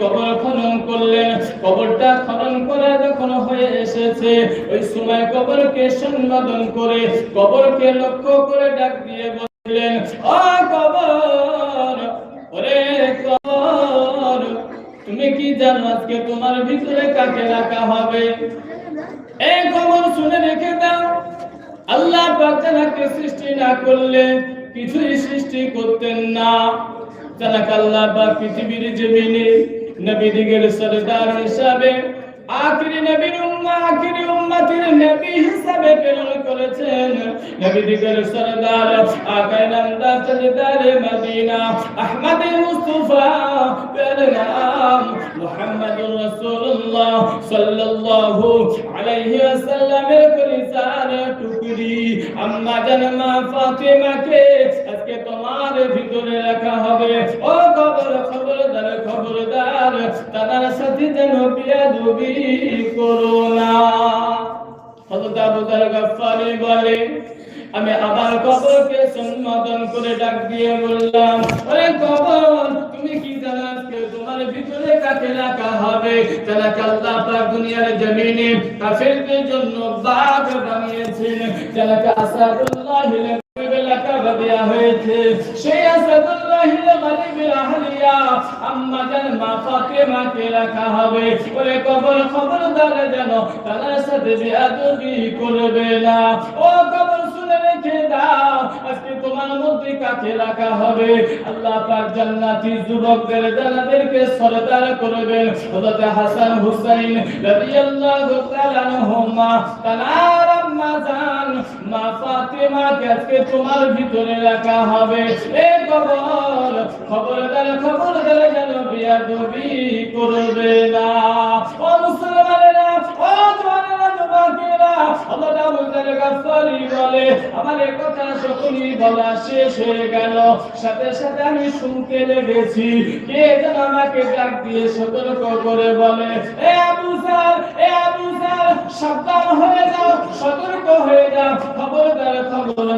কবর খনন করলেন। কবরটা খনন করে যখন হয়ে এসেছে, ওই সময় কবরকে সম্বোধন করে কবরকে লক্ষ্য করে ডাক দিয়ে বললেন, ও কবর, ওরে কবর, তুমি কি জানো আজকে তোমার ভিতরে কাকে রাখা হবে? এই খবর শুনে রেখে দাও। আল্লাহ যাকে সৃষ্টি না করলে কিছুই সৃষ্টি করতেন না। যাকে আল্লাহ পাক পৃথিবীর জমিনে নবীদিগের সরদার হিসাবে আখিরি নবীর উম্মা আখিরি উম্মতের নবী হিসাবে প্রেরণ করেছেন নবীদিগের সরদার আকাই নামদা সরদার মদিনা আহমদ মুস্তাফা প্যারে নাম মুহাম্মদুর রাসূলুল্লাহ সাল্লাল্লাহু আলাইহি ওয়াসাল্লামের কলিজার টুকরি আম্মা জানমা ফাতেমাকে আজকে আমি আবার কবরকে সম্বোধন করে ডাক দিয়ে বললাম, ওরে কবর, তুমি কি জানো তোমার ভিতরে কাকে রাখা হবে? যারা আল্লাহ পাক দুনিয়ার জমিনে কাফেরদের জন্য বাগ বানিয়েছেন? যারা আসাদুল্লাহ এলাকা দেয়া হয়েছে। সেই আসাদুল্লাহ গরিবের আহলিয়া। আম্মা জান মা ফাতেমাকে রাখা হবে। ওরে কবর খবরদার যেন তার সাথে বিয়াদবি করবে না। ও কবর শুনে রেখে দাও, আজকে তোমার মধ্যে কাকে রাখা হবে? আল্লাহ পাক জান্নাতি যুবকদের জানাদেরকে সরদার করবেন। হযরত হাসান হুসাইন রাদিয়াল্লাহু মা ফাতেমাকে আজকে তোমার ভিতরে রাখা হবে। এ কবর খবরদার খবরদার যেন বিয়াদবি করবে না। ও মুসলমানেরা, ও জওয়ানেরা যুবকেরা আল্লাহ দাউদের গাফারি বলে, আমার কথা সকলই বলা শেষ হয়ে গেল। সাথে সাথে আমি শুনতে লেগেছি, কে যেন আমাকে ডাক দিয়ে সতর্ক করে বলে, এ আবু স্যার এ আবু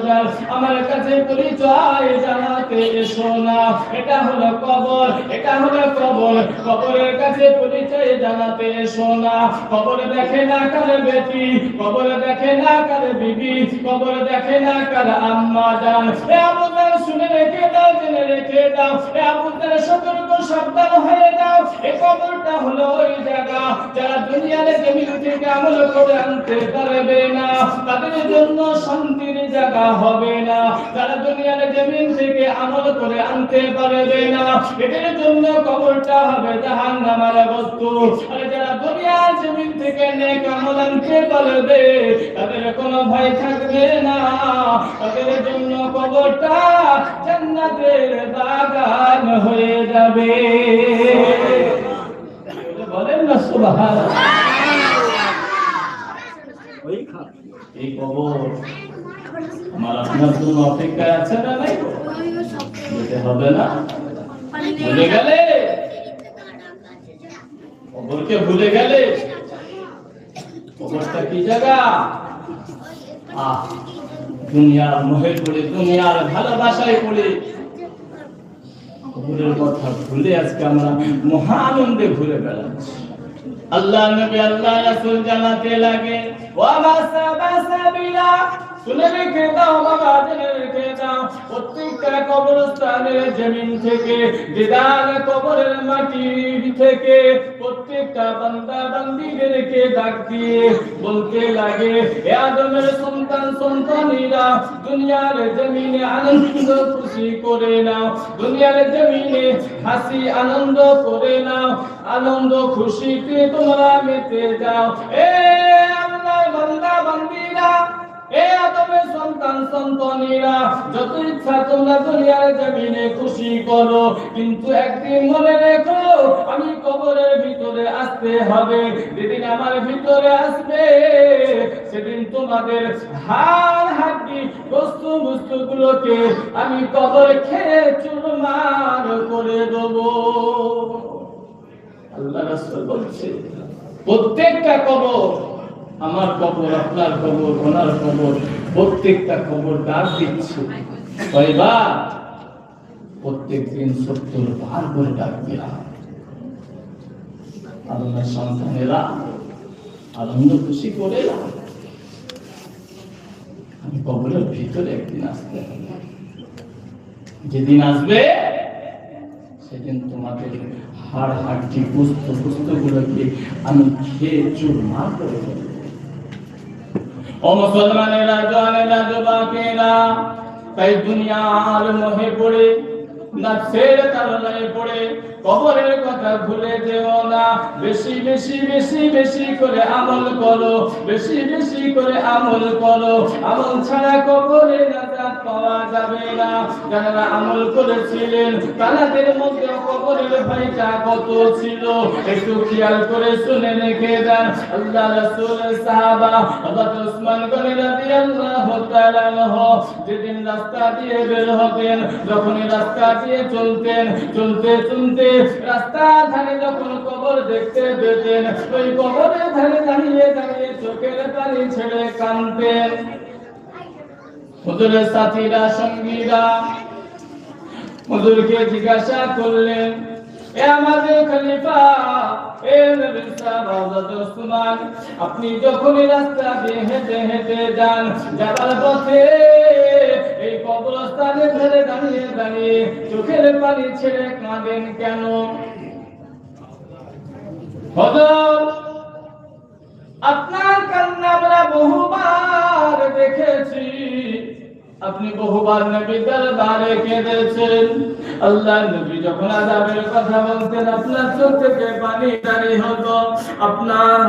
যাও আমার কাছে পরিচয় জানাতে এসো না। এটা হলো কবর, এটা হলো কবর। কবরের কাছে পরিচয় জানাতে এসো না। কবর দেখে না কার বেটি, কবর দেখে না কার বিবি, কবর দেখে না কার আম্মা জান। এ আবুদার শুনে রেখে দাও, জেনে রেখে দাও। এ সতর্ক, সাবধান হয়ে যাও। এ কবরটা হলো ওই যারা দুনিয়ার জমিন থেকে আমল করে আনতে পারবে না, তাদের জন্য শান্তির জায়গা হবে না। যারা দুনিয়ার জমিন থেকে আমল করে আনতে পারবে না, এদের জন্য কবরটা হবে জাহান্নামের বস্তু। আর যারা দুনিয়ার জমিন থেকে নেক আমল আনতে পারবে, তাদের কোনো ভয় থাকবে না। তাদের জন্য কবরটা জান্নাতের বাগান হয়ে যাবে। বলেন না, সুবহানাল্লাহ। এই কবর। আমার আপনার জন্য অপেক্ষায় আছে না নাই? যেতে হবে না? ভুলে গেলে? কবরকে ভুলে গেলে? কবরটা কি জায়গা? আহ, দুনিয়ার মোহে পড়ে, দুনিয়ার ভালোবাসায় পড়ে। কবরের কথা ভুলে আজকে আমরা মহানন্দে ঘুরে বেড়াচ্ছি আল্লাহ নবী আল্লাহ রাসূল জানাতে লাগে। ওয়া মাসা বাসাবিলা দুনিয়ার জমিনে আনন্দ খুশি করে নাও। দুনিয়ার জমিনে হাসি, আনন্দ করে নাও। আনন্দ খুশিতে তোমরা মেতে যাও। এ আল্লাহ বান্দা, বান্দিরা আমি সেদিন তোমাদের বস্তু বস্তুগুলোকে আমি কবর খেয়ে চুরমার করে দেবো। আল্লাহ বলছে, প্রত্যেকটা কবর আমার কবর আপনার কবর ওনার কবর প্রত্যেকটা কবর ডাক দিচ্ছে প্রত্যেক দিন সত্তর বার করে ডাক হয়। আদমের সন্তানেরা আনন্দ খুশি করে আমি কবরের ভিতরে একদিন আসতে। যেদিন আসবে, সেদিন তোমাদের হাড় হাড্ডি পুস্ত পুস্তগুলোকে আমি খেয়ে চুর মার করে ফেলব ও মুসলমানেরা জনেরা যুবকেরা তাই দুনিয়ার মোহে পড়ে না নাফসের কারণে পড়ে কবরের কথা ভুলে যেও না। বেশি বেশি বেশি বেশি করে আমল করো। বেশি বেশি করে আমল করো। আমল ছাড়া কবরে নাজাত পাওয়া যাবে না। যারা আমল করেছিলেন তাদের মধ্যে কবরের ভয়টা কত ছিল? একটু খেয়াল করে শুনে রেখে দেন। আল্লাহ রাসূল সাহাবা হযরত ওসমান গনি রাদিয়াল্লাহু তাআলা আনহু যেদিন রাস্তা দিয়ে বের হতেন যখন রাস্তা দিয়ে চলতেন, চলতে চলতে রাস্তা ধারে যখন কবর দেখতে পেতেন, ওই কবরের ধারে দাঁড়িয়ে দাঁড়িয়ে চোখের পানি ছেড়ে কানতেন হুজুরের সাথীরা, সঙ্গীরা, হুজুরকে জিজ্ঞাসা করলেন আপনি যখন রাস্তা দিয়ে হেঁটে হেঁটে যান, যাবার পথে এই কবরস্থানে ধরে দাঁড়িয়ে দাঁড়িয়ে চোখের পানি ছেড়ে কাঁদেন কেন? আপনি বহুবার নবী দরবারে কেঁদেছেন। আল্লাহ নবী যখন আযাবের কথা বলতেন, আপনার চোখ থেকে পানি জারি হতো। আপনার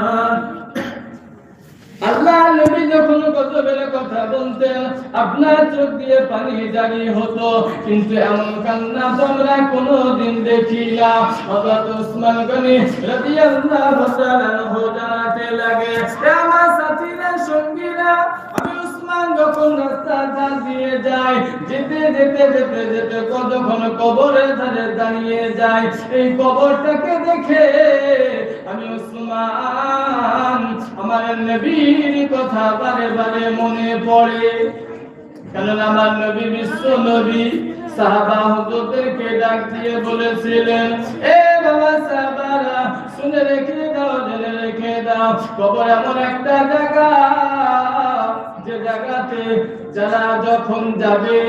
আল্লাহ নবী যখন গজবের কথা বলতেন, আপনার চোখ দিয়ে পানি জারি হতো। কিন্তু এমন কান্না তো আমরা কোনোদিন দেখি না। হযরত ওসমান গনি রাদিয়াল্লাহু তাআলা জানাতে লাগে আমার সাথীরা সঙ্গীরা আমি ওসমান যখন রাস্তা ধার দিয়ে যাই যেতে যেতে যেতে যেতে কবরের ধারে দাঁড়িয়ে যাই এই কবরটাকে দেখে আমি আমার নবীর কথা বারে বারে মনে পড়ে। আমার নবী বিশ্ব নবী, সাহাবা হুজুরদেরকে ডাক দিয়ে বলেছিলেন, এ বাবা সাহাবারা, শুনে রেখে দাও, জেনে রেখে দাও, কবর এমন একটা জায়গা যে জায়গাতে যারা যখন যাবে,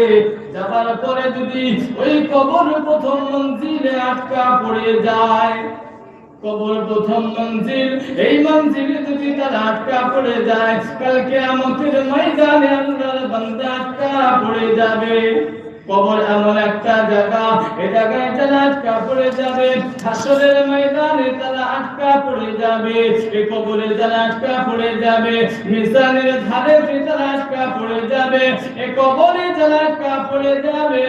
যাবার পরে যদি ওই কবর প্রথম মঞ্জিলে আটকা পড়ে যায়, কবর প্রথম মঞ্জিল, এই মঞ্জিলে যদি তারা আটকা পড়ে যায় কালকে আমাদের ময়দানে আল্লাহর বান্দা আটকা পড়ে যাবে। কবর এমন একটা জায়গা, এ জায়গায় যারা আটকা পড়ে যাবে। হাসরের ময়দানে তারা আটকা পড়ে যাবে। এ কবরে যারা আটকা পড়ে যাবে। মিজানের ধারে তারা আটকা পড়ে যাবে, এ কবরে যারা আটকা পড়ে যাবে।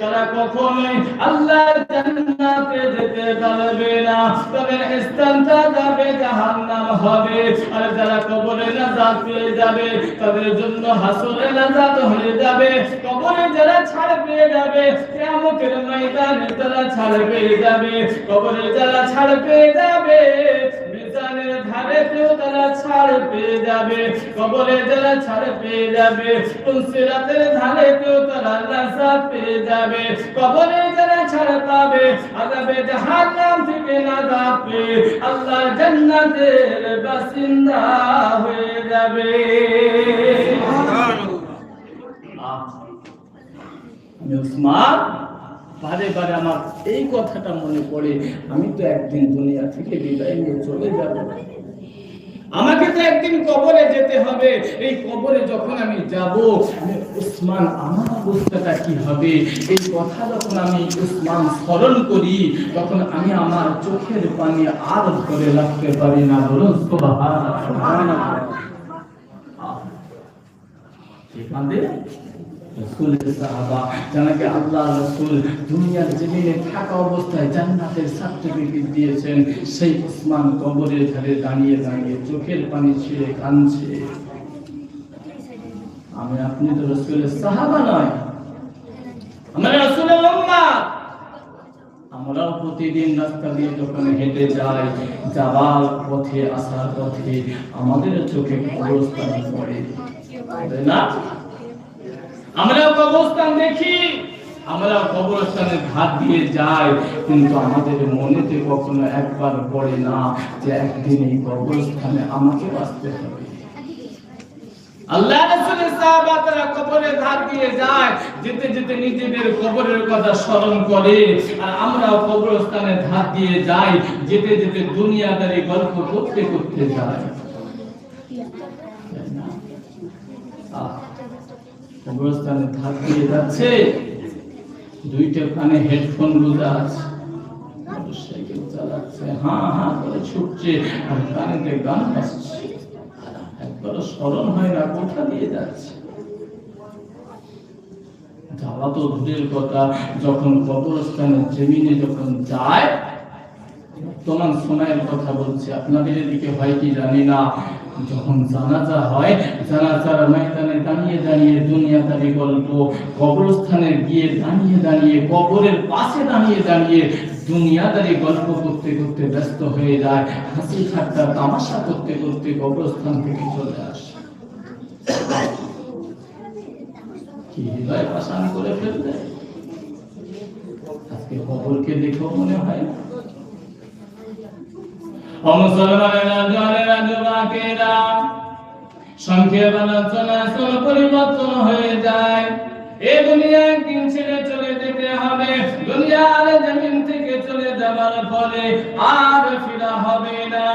তারা কখনোই আল্লাহর জান্নাতে যেতে পারবে না। তাদের স্থানটা যাবে জাহান্নাম হবে। আর যারা কবরে নাজাত পেয়ে যাবে, তাদের জন্য হাসরে নাজাত হয়ে যাবে। কবরে যারা ছাড় পেয়ে যাবে, কিয়ামতের ময়দানে তারা ছাড় পেয়ে যাবে। কবরে যারা ছাড় পেয়ে যাবে তারা ছাড় পেয়ে যাবে ছাড় পেয়ে যাবে তুলসিরাতের ধারে তারা নাজাত পেয়ে যাবে ছাড় পাবে থেকে পেয়ে আল্লাহ জান্নাতের বাসিন্দা হয়ে যাবে। বারে বারে আমার এই কথাটা মনে পড়ে, আমি তো একদিন দুনিয়া থেকে বিদায় নিয়ে চলে যাব। আমাকে তো একদিন কবরে যেতে হবে। এই কবরে যখন আমি যাব উসমান আমার অবস্থাটা কি হবে? এই কথা যখন আমি উসমান স্মরণ করি, তখন আমি আমার চোখের পানি আর ধরে রাখতে পারি না বলুন এখানে আমরাও প্রতিদিন রাস্তা দিয়ে যখন হেঁটে যাই, যাওয়ার পথে, আসার পথে আমাদের চোখে কবরস্থান পড়ে। না? আমরা কবরস্থান দেখি আমরা কবরস্থানে ধার দিয়ে যাই কিন্তু আমাদের মনেতে কখনো একবার পড়ে না যে একদিন এই কবরস্থানে আমাকে বাঁচতে হবে। আল্লাহ কবরে ধার দিয়ে যায় যেতে যেতে নিজেদের কবরের কথা স্মরণ করে আর আমরাও ধার দিয়ে যাই যেতে যেতে দুনিয়াদারি গল্প করতে করতে যাই। আহ, কবরস্থানে ধার দিয়ে যাচ্ছে। দুইটা কানে হেডফোন গুজা আছে। মোটরসাইকেল চালাচ্ছে করে ছুটছে, আর গান বাজছে। একবারও স্মরণ হয় না, কোথা দিয়ে যাচ্ছে? যাওয়া তো দূরের কথা, যখন কবরস্থানের জমিনে যখন যায়, বর্তমান সময়ের কথা বলছি, আপনাদের এদিকে হয় কি জানি না যখন জানাজা হয়, জানাজার ময়দানে দাঁড়িয়ে দাঁড়িয়ে দুনিয়াদারি গল্প, কবরস্থানে গিয়ে দাঁড়িয়ে দাঁড়িয়ে, কবরের পাশে দাঁড়িয়ে দাঁড়িয়ে দুনিয়াদারি গল্প করতে করতে ব্যস্ত হয়ে যায়, হাসি ঠাট্টা, তামাশা করতে করতে কবরস্থান থেকে চলে আসে। আজকে কবরকে দেখেও মনে হয় দুনিয়া জমিন থেকে চলে যাবার ফলে আর ফিরা হবে না।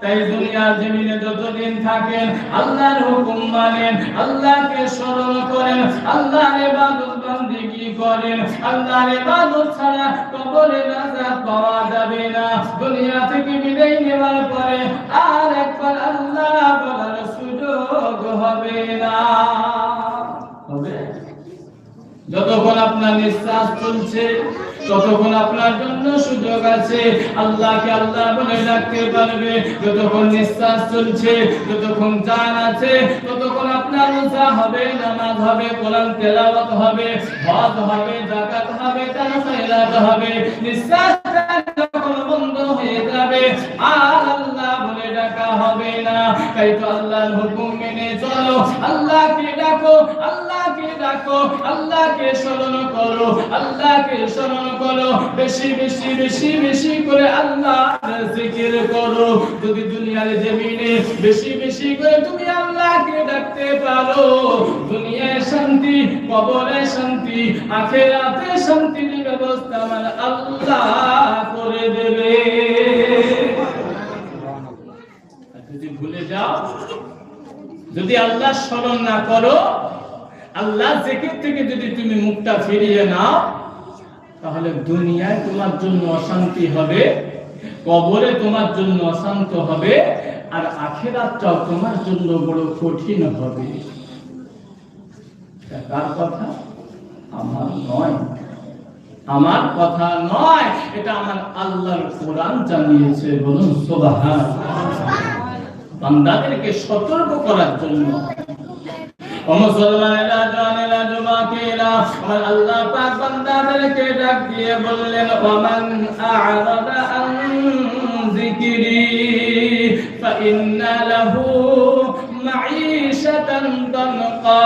তাই দুনিয়ার জমিনে যতদিন থাকেন, আল্লাহর হুকুম মানেন, আল্লাহকে স্মরণ করেন বান্দিগি করেন, আল্লাহর ইবাদত ছাড়া কবরে নাজাত পাওয়া যাবে না। দুনিয়া থেকে বিদায় নেওয়ার পরে আর একবার আল্লাহ বলার সুযোগ হবে না। যতক্ষণ আপনার নিঃশ্বাস চলছে ততক্ষণ আপনার জন্য সুযোগ আছে, আল্লাহকে আল্লাহ বলে ডাকতে পারবে। যতক্ষণ নিঃশ্বাস চলছে, যতক্ষণ জান আছে, ততক্ষণ আপনার রোজা হবে, নামাজ হবে, কোরআন তেলাওয়াত হবে, হজ হবে জাকাত হবে তারা হবে, নিঃশ্বাস বন্ধ হয়ে যাবে, আর আল্লাহ না তাই তো আল্লাহর হুকুম মেনে চলো। আল্লাহকে ডাকো আল্লাহকে ডাকো, আল্লাহকে স্মরণ করো, আল্লাহকে স্মরণ করো। বেশি বেশি বেশি বেশি করে জিকির করো। যদি দুনিয়ার জমিনে বেশি বেশি করে তুমি আল্লাহকে ডাকতে পারো, দুনিয়ায় শান্তি, কবরে শান্তি, আখেরাতে শান্তির ব্যবস্থা আমার আল্লাহ করে দেবে আর যদি আল্লাহ স্মরণ না করো, আল্লাহ জিকির থেকে যদি তুমি মুখটা ফিরিয়ে নাও, তাহলে দুনিয়ায় তোমার জন্য অশান্তি হবে, কবরে তোমার জন্য অশান্ত হবে, আর আখেরাতটাও তোমার জন্য বড় কঠিন হবে। কার কথা? আমার নয়। আমার কথা নয়, এটা আমার আল্লাহর কোরআন জানিয়েছে, বলুন সুবহান বান্দাদেরকে সতর্ক করার জন্য। মুসলমানেরা জানেরা জমাকেরা আল্লাহ পাক বান্দাদেরকে ডাক দিয়ে বললেন, ওমান আ'রাদা আন যিকরি, ফাইন্না লাহু মাঈশাতান দানকা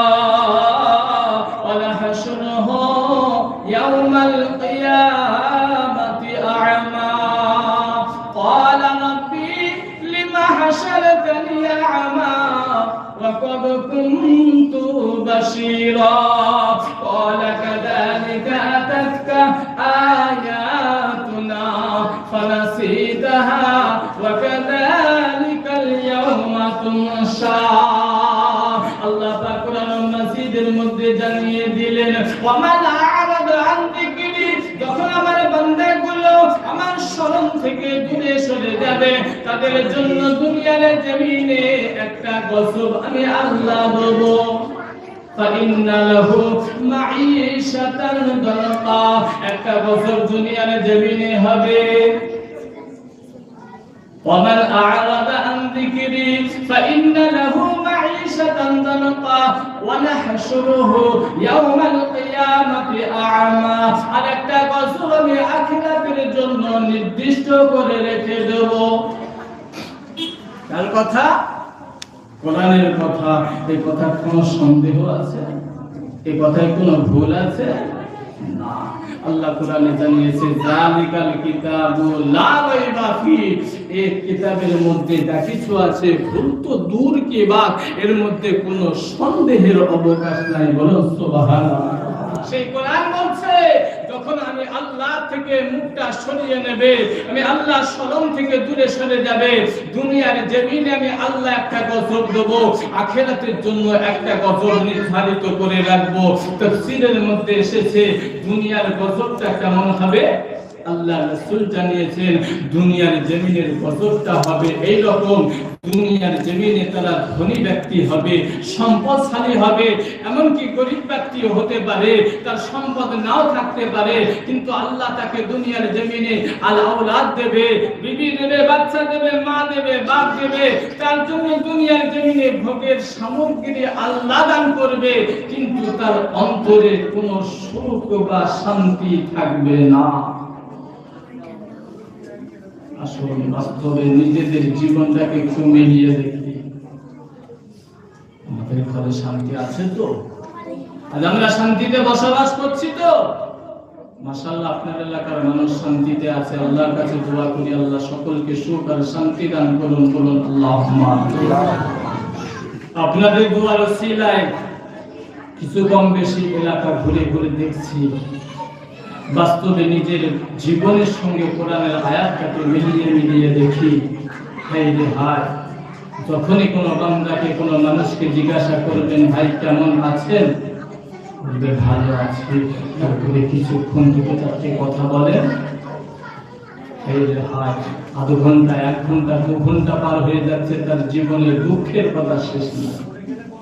أعمى وقد كنت بشيرا قال كذلك أتتك آياتنا فنسيتها وكذلك اليوم تنسى আল্লাহ পাক কোরআন মাজিদের মধ্যে জানিয়ে দিলেন ওয়ামান আ'রাদ আন যিকরি যখন আমার বান্দাগুলো আমার স্মরণ থেকে দূরে সরে যাবে তাদের জন্য দুনিয়ার জমিনে একটা গজব আমি আল্লাহ দেব فإن له معيشة ضنقا একটা গজব দুনিয়ার জমিনে হবে ومن أعرض عن ذكري فإن له معيشة ضنقا ونحشره يوم القيامة أعمى আরেকটা গজব আমি আখিরাতের জন্য নির্দিষ্ট করে রেখে দেব কার কথা? কোরআনের কথা। এই কথা কোনো সন্দেহ আছে? এই কথায় কোনো ভুল আছে? না। আল্লাহ কোরআনে জানিয়েছে জালিকাল কিতাবু লা রাইবা ফি। এই কিতাবের মধ্যে যা কিছু আছে, ভুল তো দূর কি বাক, এর মধ্যে কোনো সন্দেহের অবকাশ নাই বলো, সুবহানাল্লাহ। সেই কোরআন বলছে যখন আমি আল্লাহ থেকে মুখটা সরিয়ে নেবে, আমি আল্লাহ স্মরণ থেকে দূরে সরে যাবে। দুনিয়ার জমিনে আমি আল্লাহ একটা গজব দেব, আখেরাতের জন্য একটা গজব নির্ধারিত করে রাখব। তো তফসিরের মধ্যে এসেছে, দুনিয়ার গজবটা কেমন হবে? আল্লাহ রাসূল জানিয়েছেন, দুনিয়ার জমিনের গজবটা হবে এই রকম দুনিয়ার জমিনে তারা ধনী ব্যক্তি হবে, সম্পদশালী হবে, এমনকি গরিব ব্যক্তিও হতে পারে, তার সম্পদ নাও থাকতে পারে, কিন্তু আল্লাহ তাকে দুনিয়ার জমিনে আল আওলাদ দেবে, বিবি দেবে, বাচ্চা দেবে, মা দেবে, বাপ দেবে, তার জন্য দুনিয়ার জমিনে ভোগের সামগ্রী আল্লাহ দান করবে, কিন্তু তার অন্তরে কোনো সুখ বা শান্তি থাকবে না। আসলে বাস্তবে নিজেদের জীবনটাকে একটু মিলিয়ে দেখি আমাদের ঘরে শান্তি আছে তো? আজ আমরা শান্তিতে বসবাস করছি তো? মাশাআল্লাহ, আপনার এলাকার মানুষ শান্তিতে আছে। আল্লাহর কাছে দোয়া করি, আল্লাহ সকলকে সুখ আর শান্তি দান করুন, বলুন, আল্লাহুম্মা আপনাদের দোয়ার ওসিলায় কিছু কম বেশি এলাকা ঘুরে ঘুরে দেখছি। বাস্তবে নিজের জীবনের সঙ্গে কোরআনের আয়াতটাকে মিলিয়ে মিলিয়ে দেখি হাই রে হায়, যখনই কোনো বান্দাকে, কোনো মানুষকে জিজ্ঞাসা করবেন, ভাই, কেমন আছেন? বলবে, ভালো আছে। তারপরে কিছুক্ষণ দুটো চারটে কথা বলেন হাই রে হায়, আধ ঘণ্টা, এক ঘণ্টা, দু ঘণ্টা পার হয়ে যাচ্ছে, তার জীবনের দুঃখের কথা শেষ না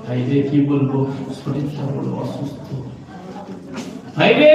ভাই রে, কি বলব? শরীরটা বড় অসুস্থ। ভাই রে!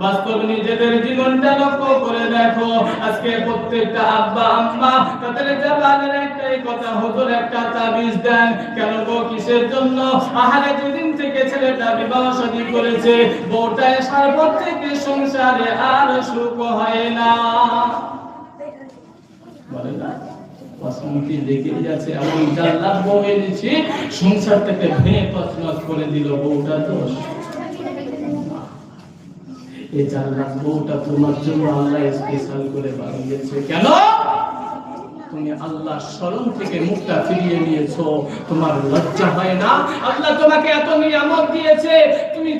বাস্তব নিজেদের জীবনটা লক্ষ্য করে দেখো। আজকে প্রত্যেকটা আব্বা, আম্মা, তাদের জবানের একটাই কথা, হুজুর একটা তাবিজ দেন। কেন গো, কিসের জন্য? আহারে যেদিন থেকে ছেলেটা বিবাহ শাদী করেছে, বউটা আসার পর সংসারে আর সুখ হয় না। বলে না অশান্তি লেগে যাচ্ছে সংসারটাকে ভেঙে তছনছ করে দিল বউটা দোষ তুমি আল্লাহ নিয়ামত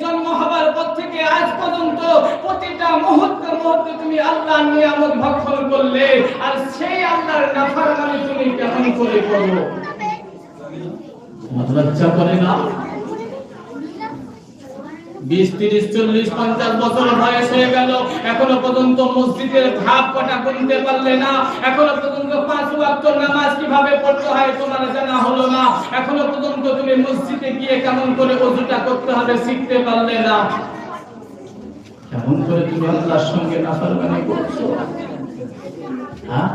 জন্ম হবার পর থেকে আজ পর্যন্ত প্রতিটা মুহূর্তে মুহূর্তে তুমি আল্লাহর নিয়ামত ভক্ষণ করলে, আর সেই আল্লাহর নাফরমানি তুমি কেমন করে করো? লজ্জা করে না? বিশ, তিরিশ, চল্লিশ, পঞ্চাশ গিয়ে কেমন করে করতে হবে শিখতে পারলে না। তুমি আল্লাহর সঙ্গে হ্যাঁ?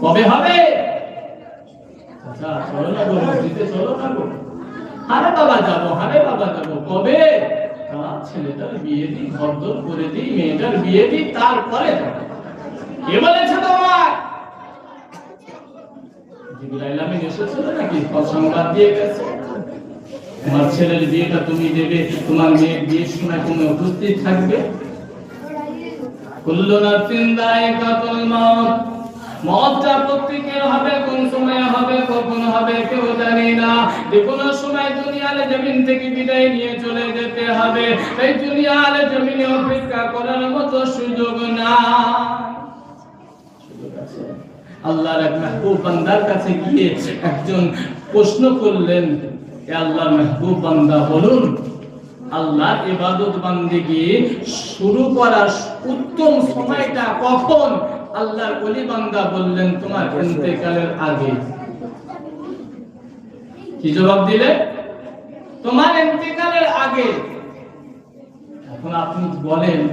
কবে হবে? আচ্ছা চলো না গো, মসজিদে চলো না গো। আরে বাবা যাব আরে বাবা যাব। কবে? ছেলেটার বিয়ে দিই ঘরদোর করে দিই মেয়েটার বিয়ে দিই তারপরে কে বলেছে তোমার ছেলের বিয়েটা তুমি তোমার তুমি উপস্থিত থাকবে। কুল্লু নাফসিন দায়িকাতুল মাউত। প্রত্যেকের হবে, কোন সময় হবে, কখন হবে, কেউ জানি না। যে কোনো সময় দুনিয়ার জমিন থেকে বিদায় নিয়ে চলে যেতে হবে। দুনিয়ার জমিনে অপেক্ষা করার মতো সুযোগ না আল্লাহর এক বান্দার কাছে গিয়ে একজন প্রশ্ন করলেন, এ আল্লাহর মেহবুব বান্দা, বলুন আল্লাহ ইবাদত বান্দিগি শুরু করার উত্তম সময়টা কখন আল্লাহর ওলি বান্দা বললেন, তোমার ইন্তেকালের আগে। কি জবাব দিলে? তোমার ইন্তেকালের আগে। এখন আপনি বলেন,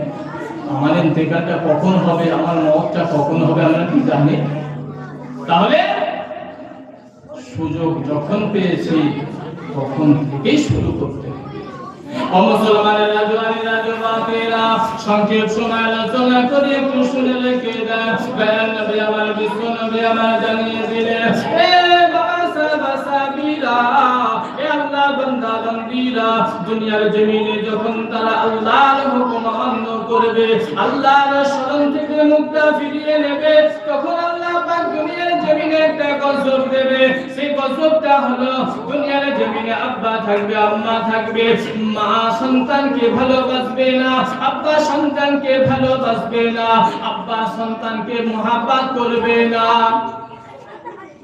আমার ইন্তেকালটা কখন হবে? আমার মতটা কখন হবে? আমরা কি জানি? তাহলে সুযোগ যখন পেয়েছি, তখন থেকেই শুরু করতে। ও মুসলমানের রাজওয়ানি রাজবাকেরা সংক্ষেপ সময় আলোচনা করে একটু শুনে রেখে দেন। বেয়ান নবী আমার, বিশ্ব নবী আমার জানিয়ে দিলেন এ বান্দা দুনিয়ার জমিনে যখন তারা আল্লাহর হুকুম করবে, আল্লাহর শরণ থেকে মুক্তা ফিরিয়ে নেবে, তখন একটা গজব দেবে, সেই গজবটা হলো দুনিয়ার জমিনে আব্বা থাকবে, আম্মা থাকবে। মা সন্তানকে ভালোবাসবে না, আব্বা সন্তানকে ভালোবাসবে না, আব্বা সন্তানকে মহাব্বত করবে না।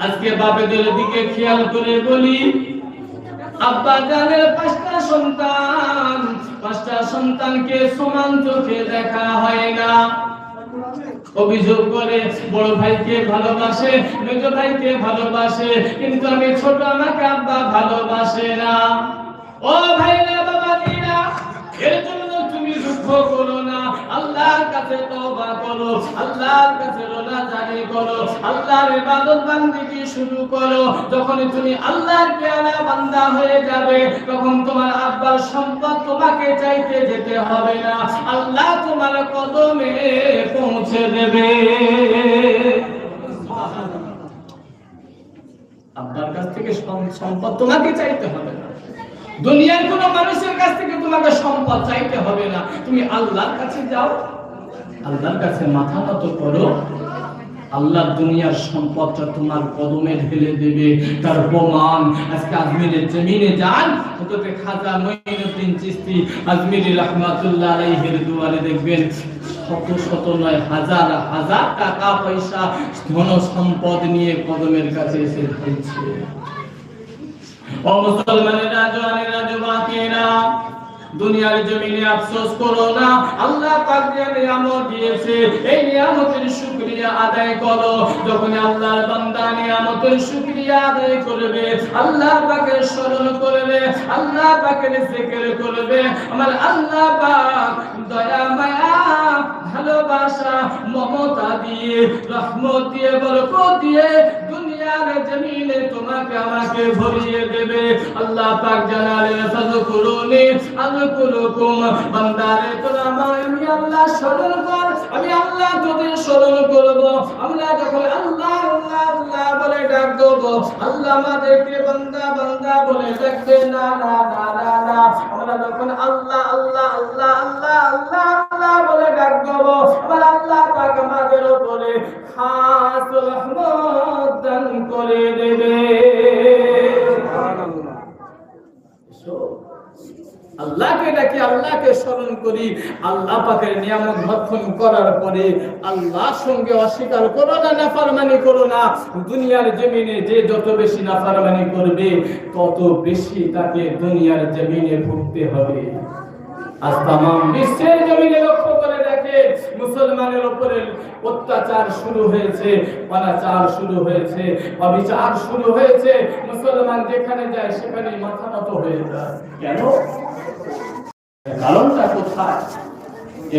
আজকে বাপেদের দিকে খেয়াল করে বলি, আব্বা জানের পাঁচটা সন্তান, পাঁচটা সন্তানকে সমান চোখে দেখা হয় না। অভিযোগ করে, বড় ভাইকে ভালোবাসে, মেজ ভাইকে ভালোবাসে, কিন্তু আমি ছোট আমাকে আব্বা ভালোবাসে না। ও ভাইরা, বাবা এর জন্য দুঃখ করো না। আল্লাহর কাছে তওবা করো। আল্লাহর কাছে রোজা জারি করো। আল্লাহর ইবাদত বান্দিগি শুরু করো? যখন তুমি আল্লাহর পেয়ালা বান্দা হয়ে যাবে, তখন তোমার আব্বার সম্পদ তোমাকে চাইতে যেতে হবে না। আল্লাহ তোমার কদমে পৌঁছে দেবে। আব্বার কাছ থেকে সম্পদ তোমাকে চাইতে হবে না। দুনিয়ার কোন মানুষের কাছ থেকে তোমাকে সম্পদ চাইতে হবে না। তুমি আল্লাহর কাছে যাও। আল্লাহর কাছে মাথা নত করো। আল্লাহ দুনিয়ার সম্পদটা তোমার কদমে ঢেলে দেবে। তার প্রমাণ আজকে আজমিরের জমিনে যান। হতে খাজা মঈনুদ্দিন চিস্তি আজমিরি রহমাতুল্লাহ আলাইহির দুয়ারে দেখবেন, শত শত নয়, হাজার হাজার টাকা পয়সা ধন সম্পদ নিয়ে কদমের কাছে এসে ঢালছে দুনিয়ার জমিনে আফসোস করো না। আল্লাহ পাক নিয়ামত দিয়েছে, এই নিয়ামতের আদায় করো। যখন বান্দা নিয়ামতের আদায় করবে, আল্লাহ পাকের স্মরণ করবে, আল্লাহ জিকির করবে। আমার আল্লাহ পাক দয়া, মায়া, ভালোবাসা, মমতা দিয়ে, রহমত দিয়ে, বরকত দিয়ে দুনিয়ার জমিনে তোমাকে আমাকে ভরিয়ে দেবে। আল্লাহ পাক জানালে ফাযকুরুনি আযকুরুকুম বান্দারে, তোরা আমি আল্লাহ স্মরণ কর, আমি আল্লাহ তোদের স্মরণ করব। আমরা যখন আল্লাহ আল্লাহ আল্লাহ বলে ডাক দেব আল্লাহ আমাদেরকে বান্দা বান্দা বলে ডাকবে, না না না না না। আমরা যখন আল্লাহ আল্লাহ আল্লাহ আল্লাহ আল্লাহ আল্লাহ বলে ডাক দেব আবার আল্লাহ পাক আমাদের উপরে খাস রহমত দান করে দেবে। আল্লাহকে ডাকি, আল্লাহকে স্মরণ করি। আল্লাহ পাকের নিয়ামত ভক্ষণ করার পরে আল্লাহর সঙ্গে অস্বীকার করো না, নাফরমানি করো না। দুনিয়ার জমিনে যে যত বেশি নাফরমানি করবে, তত বেশি তাকে দুনিয়ার জমিনে ভুগতে হবে। আজ তামাম বিশ্বের জমিনে লক্ষ্য করে দেখে মুসলমানের উপরে অত্যাচার শুরু হয়েছে অনাচার শুরু হয়েছে, অবিচার শুরু হয়েছে। মুসলমান যেখানে যায় সেখানে মাথা নত হয়ে যায়। কেন? কারণটা কোথায়?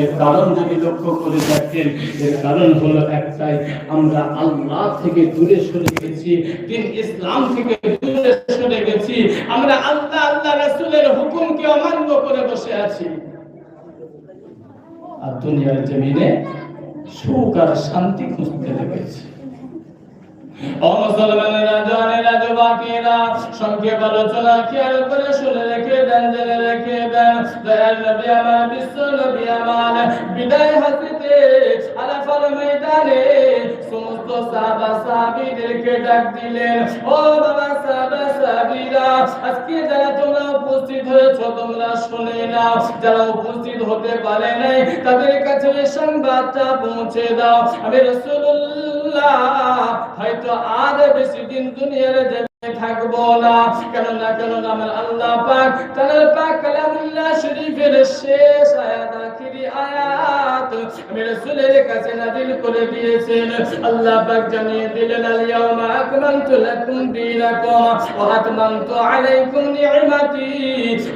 এর কারণ যদি লক্ষ্য করে দেখেন, এর কারণ হলো একটাই, আমরা আল্লাহ থেকে দূরে সরে গেছি, দিন ইসলাম থেকে দূরে সরে গেছি, আমরা আল্লাহ আল্লাহ রাসূলের হুকুমকে অমান্য করে বসে আছি। আর দুনিয়ার জমিনে সুখ আর শান্তি খুঁজতে লেগেছে। ও মুসলমানেরা জানেরা যুবকেরা সংক্ষেপ আলোচনা খেয়াল করে শুনে রেখে দেন আমার, বিদায় হাসিতে আলাফার ময়দানে সাহাবা সাহাবীদেরকে ডাক দিলেন, ও বাবা সাহাবা সাহাবীরা আজকে যারা তোমরা উপস্থিত হয়েছো, তোমরা শুনে নাও। যারা উপস্থিত হতে পারে নাই, তাদের কাছে সংবাদটা পৌঁছে দাও। আমি রাসূলুল্লাহ, হয়তো আর বেশি দিন দুনিয়ার থাকব না, কেননা কেননা আমার আল্লাহ পাক পাক কালামুল্লাহ শরীফের শেষ আয়াত, আখিরি আয়াত কাছে করে দিয়েছেন। আল্লাহ পাক জানিয়ে দিলেন লাকুম ওয়া আলাইকুম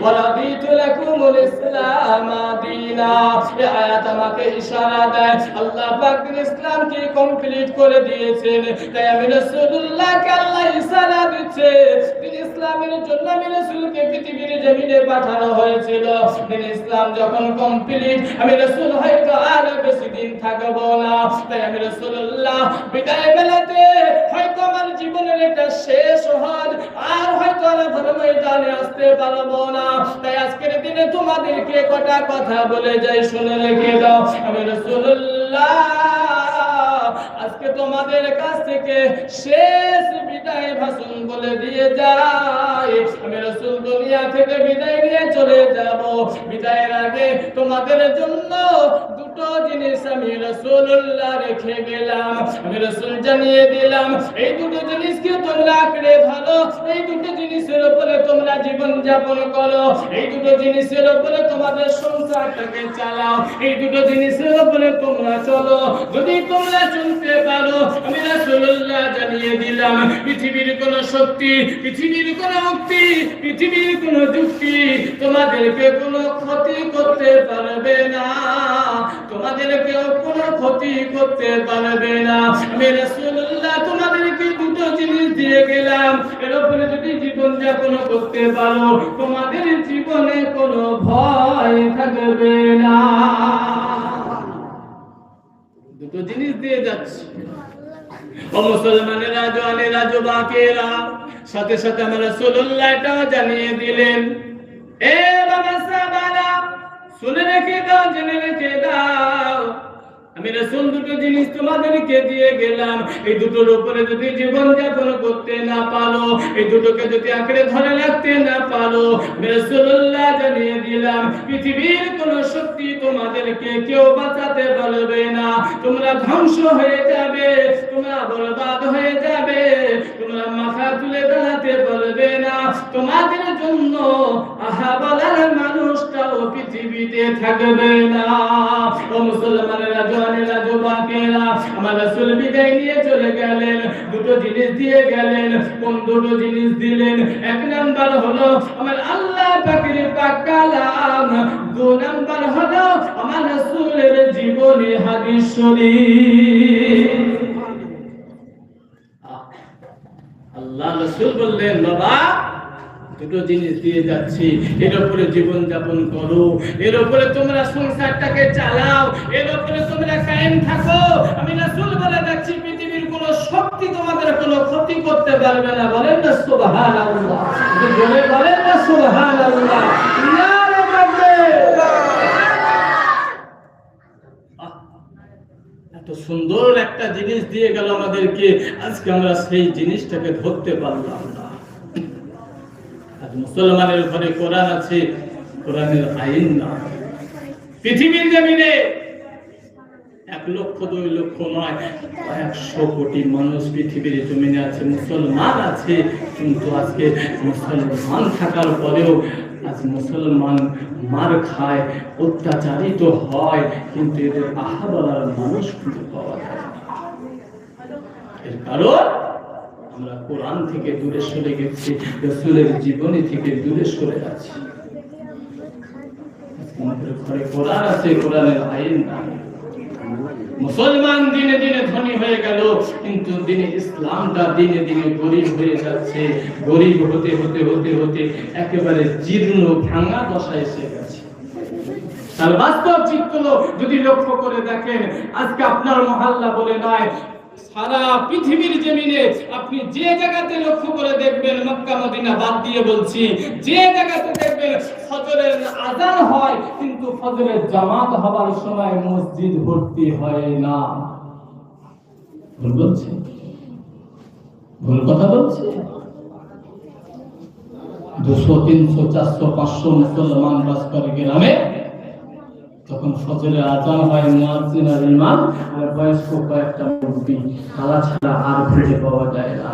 ওয়া রাদিতু লাকুমুল ইসলাম আয়াত আমাকে ইশারা দেয়, আল্লাহ পাক ইসলামকে কমপ্লিট করে দিয়েছেন। তাই আমি দিন ইসলামের জন্য আমি রাসূলকে পৃথিবীর জমিনে পাঠানো হয়েছিল। ইসলাম যখন কমপ্লিট আমি রাসূল হয়তো আর বেশি দিন থাকব না। তাই আমি রাসূলুল্লাহ বিদায় বেলাতে হয়তো আমার জীবনের এটা শেষ হজ আর হয়তো আলাদার ময়দানে আসতে পারব না। তাই আজকের দিনে তোমাদেরকে কটা কথা বলে যাই, শুনে রেখে দাও। আমি রাসূলুল্লাহ আজকে তোমাদের কাছ থেকে শেষ বিদায় ভাষণ বলে দিয়ে যাই। আমি রসুল দুনিয়া থেকে বিদায় নিয়ে চলে যাব। বিদায়ের আগে তোমাদের জন্য দুটো জিনিস আমি রসুল্লাহ রেখে গেলাম। আমি রসুল জানিয়ে দিলাম, এই দুটো তোমরা আঁকড়ে ধরো। এই দুটো জিনিসের উপরে তোমরা জীবন যাপন করো। এই দুটো জিনিসের উপরে তোমাদের সংসারটাকে চালাও। এই দুটো জিনিসের উপরে তোমরা চলো। যদি তোমরা চলতে পারো পৃথিবীর কোন কোনো ক্ষতি করতে পারবে না। তোমাদেরকে কোনো ক্ষতি করতে পারবে না। আমি রাসূলুল্লাহ তোমাদেরকে দুটো জিনিস দিয়ে গেলাম। এর উপরে যদি জীবন যাপন করতে পারো, তোমাদের জীবনে কোনো ভয় থাকবে না। দুটো জিনিস দিয়ে যাচ্ছে। ও মুসলমানেরা জওয়ানেরা যুবকেরা সাথে সাথে আমরা রাসূলুল্লাহ এটাও জানিয়ে দিলেন, এ বাবা সাহাবারা, শুনে রেখে দাও, জেনে রেখে দাও আমি রাসূল দুটো জিনিস তোমাদেরকে দিয়ে গেলাম। এই দুটোর উপরে যদি জীবন যাপন করতে না পারো, এই দুটোকে যদি আঁকড়ে ধরে রাখতে না পারো, আমি রাসূলুল্লাহ জানিয়ে দিলাম, পৃথিবীর কোন শক্তি তোমাদেরকে কেউ বাঁচাতে পারবে না। তোমরা ধ্বংস হয়ে যাবে, তোমরা বরবাদ হয়ে যাবে, তোমরা মাথা তুলে দাঁড়াতে পারবে না। তোমাদের জন্য আহা বলার মানুষটাও পৃথিবীতে থাকবে না। ও মুসলমানেরা জওয়ানেরা যুবকেরা আমার রাসূল বিদায় নিয়ে চলে গেলেন, দুটো জিনিস দিয়ে গেলেন কোন দুটো জিনিস দিলেন। এক নাম্বার হলো, আমার আল্লাহ পাকের পাক দু নাম্বার হলো, আমার রাসূলের জীবনী হাদিস শরীফ। আল্লাহ রসুল বললেন, বাবা দুটো জিনিস দিয়ে যাচ্ছি। এর উপরে জীবন যাপন করো। এর উপরে তোমরা সংসারটাকে চালাও। এর উপরে তোমরা কায়েম থাকো। আমি রাসূল বলে যাচ্ছি, পৃথিবীর কোন শক্তি তোমাদের ক্ষতি করতে পারবে না। বলেন না, সুবহানাল্লাহ। বলেন না, সুবহানাল্লাহ। এত সুন্দর একটা জিনিস দিয়ে গেল আমাদেরকে। আজকে আমরা সেই জিনিসটাকে ধরতে পারলাম মুসলমানের ঘরে কোরআন আছে, কোরআনের আইন না। পৃথিবীর জমিনে এক লক্ষ, দুই লক্ষ নয়, একশো কোটি মানুষ পৃথিবীর জমিনে আছে, মুসলমান আছে। কিন্তু আজকে মুসলমান থাকার পরেও আজ মুসলমান মার খায়, অত্যাচারিত হয়। কিন্তু এদের আহা বলার মানুষ খুঁজে পাওয়া যায় এর কারণ আমরা কোরআন থেকে দূরে সরে গেছি, রসুলের জীবনী থেকে দূরে সরে আছি। ঘরে কোরআন আছে, কোরআনের আইন মুসলমান দিনে দিনে ধনী হয়ে গেল, কিন্তু দিনে ইসলামটা দিনে দিনে গরিব হয়ে যাচ্ছে। গরিব হতে হতে হতে হতে একেবারে জীর্ণ ভাঙা দশা এসে গেছে। তার বাস্তব চিত্র যদি লক্ষ্য করে দেখেন, আজকে আপনার মহল্লা বলে নয় সারা পৃথিবীর জমিনে আপনি যে জায়গাতে লক্ষ্য করে দেখবেন মক্কা, মদিনা বাদ দিয়ে বলছি, যে জায়গাতে দেখবেন ফজরের আজান হয়, কিন্তু ফজরের জামাত হবার সময় মসজিদ ভর্তি হয় না। ভুল বলছে? ভুল কথা বলছে? দুশো, তিনশো, চারশো, পাঁচশো মুসলমান বাস করে গ্রামে তখন ফজরের আজান হয় মুয়াজ্জিন আর ইমাম আর বয়স্ক কয়েকটা মুরব্বী তারা ছাড়া আর খুঁজে পাওয়া যায় না।